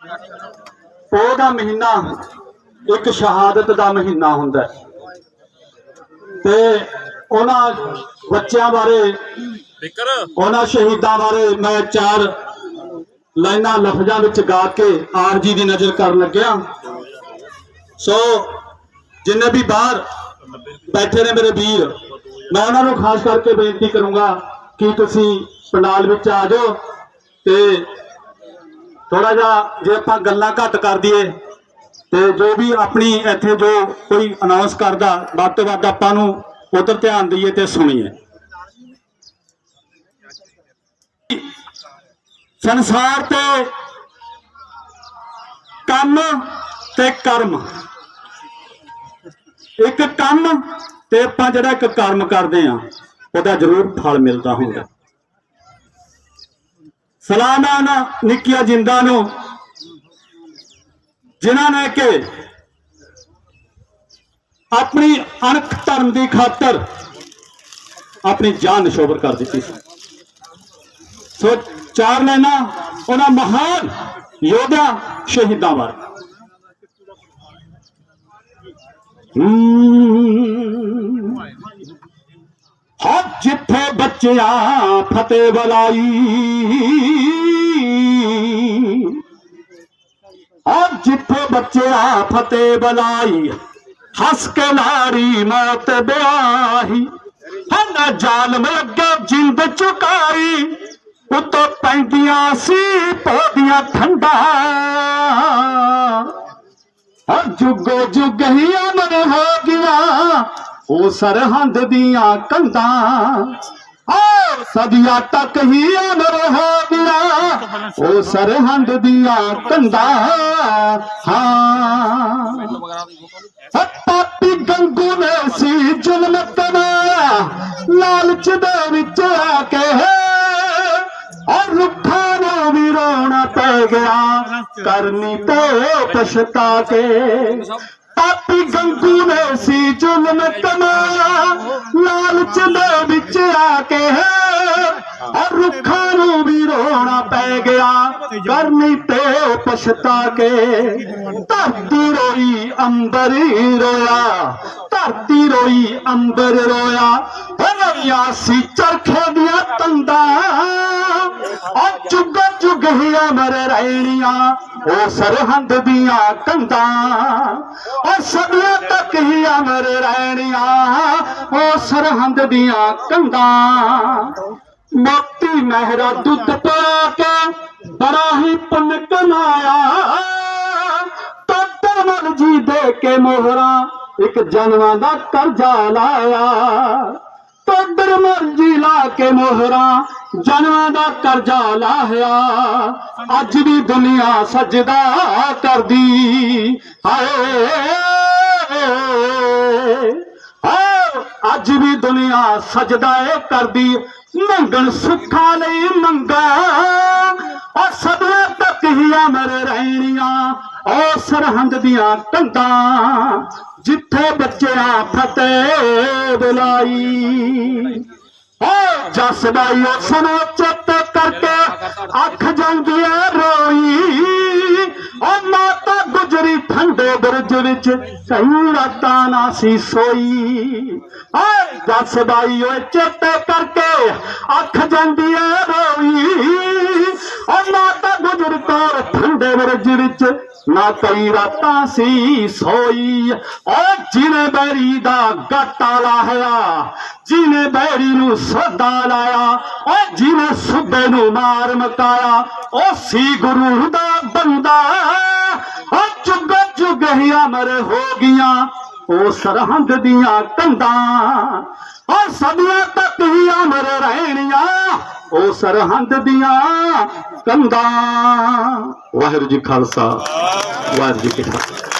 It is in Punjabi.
ਪੋਹ ਦਾ ਮਹੀਨਾ ਇੱਕ ਸ਼ਹਾਦਤ ਦਾ ਮਹੀਨਾ ਹੁੰਦਾ ਹੈ। ਤੇ ਉਹਨਾਂ ਬੱਚਿਆਂ ਬਾਰੇ ਉਹਨਾਂ ਸ਼ਹੀਦਾਂ ਬਾਰੇ ਮੈਂ ਚਾਰ ਲਾਈਨਾਂ ਲਫ਼ਜ਼ਾਂ ਵਿੱਚ ਗਾ ਕੇ ਆਰਜੀ ਦੀ ਨਜ਼ਰ ਕਰਨ ਲੱਗਿਆ। ਸੋ ਜਿੰਨੇ ਵੀ ਬਾਹਰ ਬੈਠੇ ਨੇ ਮੇਰੇ ਵੀਰ ਮੈਂ ਉਹਨਾਂ ਨੂੰ ਖਾਸ ਕਰਕੇ ਬੇਨਤੀ ਕਰੂੰਗਾ ਕਿ ਤੁਸੀਂ ਪੰਡਾਲ ਵਿੱਚ ਆ ਜਾਓ ਤੇ ਥੋੜਾ ਜਿਹਾ ਜੇ ਆਪਾਂ ਗੱਲਾਂ ਘੱਟ ਕਰ ਦਈਏ ਤੇ ਜੋ ਵੀ ਆਪਣੀ ਇੱਥੇ ਜੋ ਕੋਈ ਅਨਾਉਂਸ ਕਰਦਾ, ਵੱਧ ਤੋਂ ਵੱਧ ਆਪਾਂ ਨੂੰ ਉਧਰ ਧਿਆਨ ਦਈਏ ਤੇ ਸੁਣੀਏ। ਸੰਸਾਰ ਤੇ ਕੰਮ ਤੇ ਕਰਮ। ਇੱਕ ਕੰਮ ਤੇ ਆਪਾਂ ਜਿਹੜਾ ਇੱਕ ਕਰਮ ਕਰਦੇ ਆ ਉਹਦਾ ਜ਼ਰੂਰ ਫਲ ਮਿਲਦਾ ਹੁੰਦਾ। ਸਲਾਨਾ ਨਾ ਨਿੱਕੀਆਂ ਜਿੰਦਾਂ ਨੂੰ, ਜਿਨ੍ਹਾਂ ਨੇ ਕਿ ਆਪਣੀ ਅਣਖ ਧਰਮ ਦੀ ਖਾਤਰ ਆਪਣੀ ਜਾਨ ਨਿਸ਼ੋਵਰ ਕਰ ਦਿੱਤੀ ਸੀ ਸੋ ਚਾਰ ਲੈਣਾ ਉਹਨਾਂ ਮਹਾਨ ਯੋਧਾ ਸ਼ਹੀਦਾਂ ਬਾਰੇ ਹਮ। ਹਾਂ ਜਿੱਥੇ ਬੱਚਿਆਂ ਫਤਿਹ ਬਲਾਈ ਬੱਚਿਆਂ ਫਤਿਹ ਬਲਾਈ। ਹੱਸ ਕੇ ਲਾਰੀ ਮੌਤ ਬਿਆਹੀ। ਹਾਂ ਜਾਲਮ ਅੱਗੇ ਜਿੰਦ ਚੁਕਾਈ। ਉਤੋਂ ਪੈਂਦੀਆਂ ਸੀ ਪੌਦੀਆਂ ਠੰਡਾ। ਹਰ ਜੁਗੋ ਜੁਗ ਹੀ ਅਮਰ ਹੋ ਗਿਆ। ਉਹ ਸਰਹੰਦ ਦੀਆਂ ਕੰਧਾਂ ਓ ਸਦੀਆਂ ਤੱਕ ਹੀ ਅਮਰ ਹੋ ਗਿਆ ਉਹ ਸਰਹੰਦ ਦੀਆਂ ਕੰਧਾਂ, ਹਾਂ। ਪਾਪੀ ਗੰਗੂ ਨੇ ਸੀ ਜ਼ੁਲਮ ਕਮਾਇਆ ਲਾਲਚ ਦੇ ਵਿੱਚ ਆ ਕੇ। ਔਰ ਰੁੱਖਾਂ ਨੂੰ ਵੀ ਰੋਣਾ ਪੈ ਗਿਆ, ਕਰਨੀ ਤੇ ਪਛਤਾ ਕੇ। ਪਾਪੀ ਗੰਗੂ ਨੇ ਸੀ ਜ਼ੁਲਮ ਕਮਾਇਆ ਵਿੱਚ ਆ ਕੇ ਔਰ ਰੁੱਖਾਂ ਨੂੰ ਵੀ ਪੈ ਗਿਆ। ਕਰਨੀ ਤੇ ਪਛਤਾ ਕੇ ਧਰਤੀ ਰੋਈ ਅੰਬਰ ਰੋਇਆ। ਧਰਤੀ ਰੋਈ ਅੰਬਰ ਰੋਇਆ। ਰੋਇਆ ਸੀ ਚਰਖੇ ਦੀਆਂ ਤੰਦਾਂ ਔ ਚੁੱਗ ਚੁੱਗ ਹੀ ਅਮਰ ਰਹਿਣੀਆਂ ਉਹ ਸਰਹੰਦ ਦੀਆਂ ਕੰਧਾਂ। ਉਹ ਸਦੀਆਂ ਤੱਕ ਹੀ ਅਮਰ ਰਹਿਣੀਆਂ ਉਹ ਸਰਹੰਦ ਦੀਆਂ ਕੰਧਾਂ। ਮੋਤੀ ਮਹਿਰਾ ਦੁੱਧ ਪਾ ਕੇ ਬੜਾ ਹੀ ਪੁੰਨ ਕਮਾਇਆ ਤੱਤਰ ਮਨ ਜੀ ਦੇ ਕੇ ਮੋਹਰਾਂ ਇੱਕ ਜਨਮਾਂ ਦਾ ਕਰਜ਼ਾ ਲਾਇਆ। ਤੱਤਰ ਮਰਜ਼ੀ ਲਾ ਕੇ ਮੋਹਰਾਂ ਜਨਮਾਂ ਦਾ ਕਰਜ਼ਾ ਲਾਇਆ। ਅੱਜ ਵੀ ਦੁਨੀਆ ਸਜਦਾ ਕਰਦੀ। ਹਾਏ। ਅੱਜ ਵੀ ਦੁਨੀਆ ਸਜਦਾ ਏ ਕਰਦੀ। ਮੰਗਣ ਸੁੱਖਾਂ ਲਈ ਮੰਗਾ। ਔਰ ਸਦੀਆਂ ਤੱਕ ਹੀ ਅਮਰ ਰਹਿਣੀਆਂ। ਔ ਸਰਹੰਦ ਦੀਆਂ ਕੰਧਾਂ ਜਿੱਥੇ ਬੱਚਿਆਂ ਫਤਿਹ ਬੁਲਾਈ। ਓ ਜਸ ਬਾਈ ਉਸ ਨੂੰ ਚੁੱਪ ਕਰਕੇ ਅੱਖ ਜਾਂਦੀ ਐ ਰੋਈ। ਓ ਮਾਤਾ ਗੁਜਰੀ ਠੰਡੇ ਵਿੱਚ ਕਈ ਰਾਤਾਂ ਨਾ ਸੀ ਸੋਈ। ਓਏ ਜਸ ਬਾਈ ਓਏ ਚੁੱਪ ਕਰਕੇ ਅੱਖ ਜਾਂਦੀ ਐ ਰੋਈ। ਓ ਮਾਤਾ ਗੁਜਰ ਕੌਰ ਠੰਡੇ ਬੁਰਜ ਵਿੱਚ ਨਾ ਕਈ ਰਾਤਾਂ ਸੀ ਸੋਈ। ਓ ਜਿਨੇ ਬੈਰੀ ਦਾ ਗਾਟਾ ਲਾਹਿਆ, ਜਿਨੇ ਬੈਰੀ ਨੂੰ ਸਦਾ ਲਾਇਆ, ਓ ਜਿਨੇ ਸੁਬੇ ਨੂੰ ਮਾਰ ਮਕਾਇਆ, ਓ ਸੀ ਗੁਰੂ ਦਾ ਬੰਦਾ। ਓ ਚੁੱਗ ਚੁੱਗ ਹੀ ਅਮਰ ਹੋ ਗਈਆਂ, ਉਹ ਸਰਹੰਦ ਦੀਆਂ ਕੰਧਾਂ। ਉਹ ਸਦੀਆਂ ਤੱਕ ਹੀ ਅਮਰ ਰਹਿਣੀਆਂ, ਉਹ ਸਰਹੰਦ ਦੀਆਂ ਕੰਧਾਂ। ਵਾਹਿਗੁਰੂ ਜੀ ਖਾਲਸਾ, ਵਾਹਿਗੁਰੂ ਜੀ ਕੀ ਫਤਿਹ।